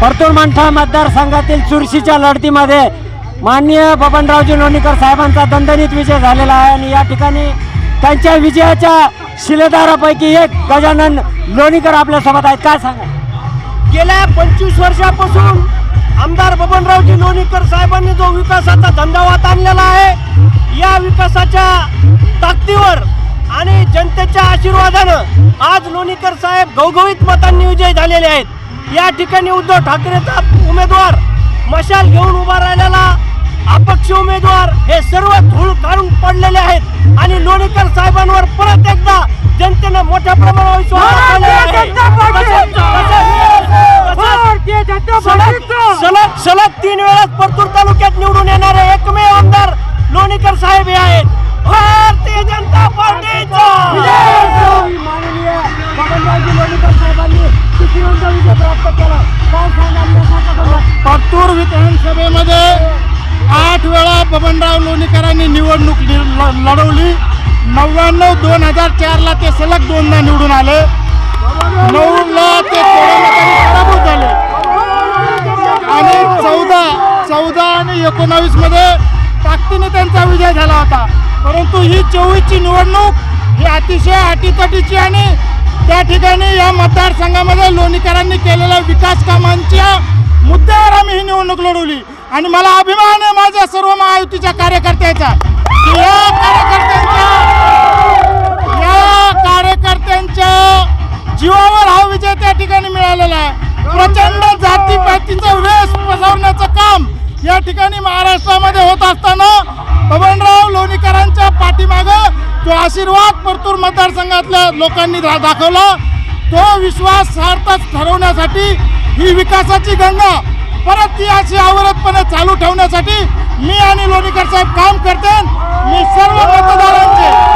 परतूर मंठा मतदारसंघातील चुरशीच्या लढतीमध्ये माननीय बबनरावजी लोणीकर साहेबांचा दणदणीत विजय झालेला आहे आणि या ठिकाणी त्यांच्या विजयाच्या शिलेदारापैकी एक गजानन लोणीकर आपल्यासोबत आहेत. काय सांगा? गेल्या पंचवीस वर्षापासून आमदार बबनरावजी लोणीकर साहेबांनी जो विकासाचा धंदावात आणलेला आहे या विकासाच्या ताकदीवर आणि जनतेच्या आशीर्वादानं आज लोणीकर साहेब घवघवीत मतांनी विजयी झालेले आहेत. या ठिकाणी उद्धव ठाकरेचा उमेदवार मशाल घेऊन उभा राहिलेला अपक्ष उमेदवार हे सर्व धूळ काढून पडलेले आहेत. आणि लोणीकर साहेबांवर परत एकदा जनतेनं मोठ्या प्रमाणावर विश्वास सलग सलग तीन वेळात परतूर तालुक्यात निवडून येणारे एकमेव आमदार लोणीकर साहेब हे आहेत. भारतीय जनता पार्टीचा! माननीय बबनरावजी लोणीकर साहेबांनी तिसऱ्यांदा काय सांगाल परतूर विधानसभेमध्ये आठ वेळा बबनराव लोणीकरांनी निवडणूक ल- लढवली. नव्याण्णव दोन हजार चारला ते सलग दोनदा निवडून आले. नऊला ते पराभूत झाले. आणि चौदा चौदा आणि एकोणावीसमध्ये ताकदीने त्यांचा विजय झाला होता. परंतु ही चोवीसची निवडणूक ही अतिशय अटीतटीची आणि त्या ठिकाणी या मतदारसंघामध्ये लोणीकरांनी केलेल्या विकास कामांच्या मुद्द्यावर आम्ही ही निवडणूक लढवली. आणि मला अभिमान आहे माझ्या सर्व महायुतीच्या कार्यकर्त्याचा. या कार्यकर्त्यांच्या या कार्यकर्त्यांच्या जीवावर हा विजय त्या ठिकाणी मिळालेला आहे. प्रचंड जातीपातीचं वेश पसरवण्याचं काम या ठिकाणी महाराष्ट्रामध्ये होत असताना बबनराव लोणीकरांच्या पाठीमागं तो आशीर्वाद परतूर मतदारसंघातल्या लोकांनी दाखवला. तो विश्वास सार्थक ठरवण्यासाठी ही विकासाची गंगा परत ती अशी अविरतपणे चालू ठेवण्यासाठी मी आणि लोणीकर साहेब काम करते. मी सर्व मतदारांचे